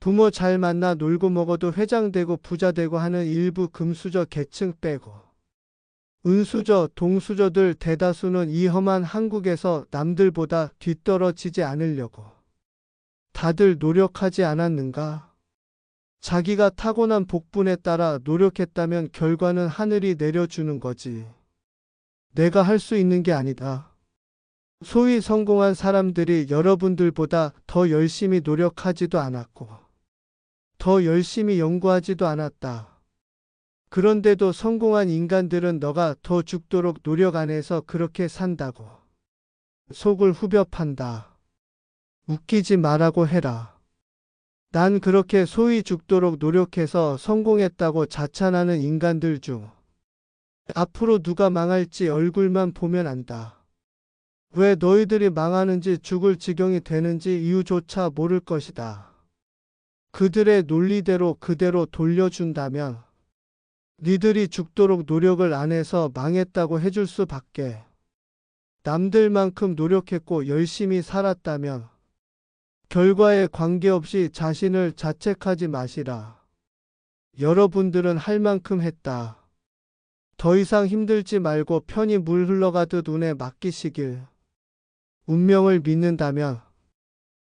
부모 잘 만나 놀고 먹어도 회장 되고 부자 되고 하는 일부 금수저 계층 빼고 은수저, 동수저들 대다수는 이 험한 한국에서 남들보다 뒤떨어지지 않으려고 다들 노력하지 않았는가? 자기가 타고난 복분에 따라 노력했다면 결과는 하늘이 내려주는 거지. 내가 할 수 있는 게 아니다. 소위 성공한 사람들이 여러분들보다 더 열심히 노력하지도 않았고, 더 열심히 연구하지도 않았다. 그런데도 성공한 인간들은 너가 더 죽도록 노력 안 해서 그렇게 산다고. 속을 후벼 판다. 웃기지 말라고 해라. 난 그렇게 소위 죽도록 노력해서 성공했다고 자찬하는 인간들 중 앞으로 누가 망할지 얼굴만 보면 안다. 왜 너희들이 망하는지 죽을 지경이 되는지 이유조차 모를 것이다. 그들의 논리대로 그대로 돌려준다면 니들이 죽도록 노력을 안 해서 망했다고 해줄 수밖에. 남들만큼 노력했고 열심히 살았다면 결과에 관계없이 자신을 자책하지 마시라. 여러분들은 할 만큼 했다. 더 이상 힘들지 말고 편히 물 흘러가듯 운에 맡기시길. 운명을 믿는다면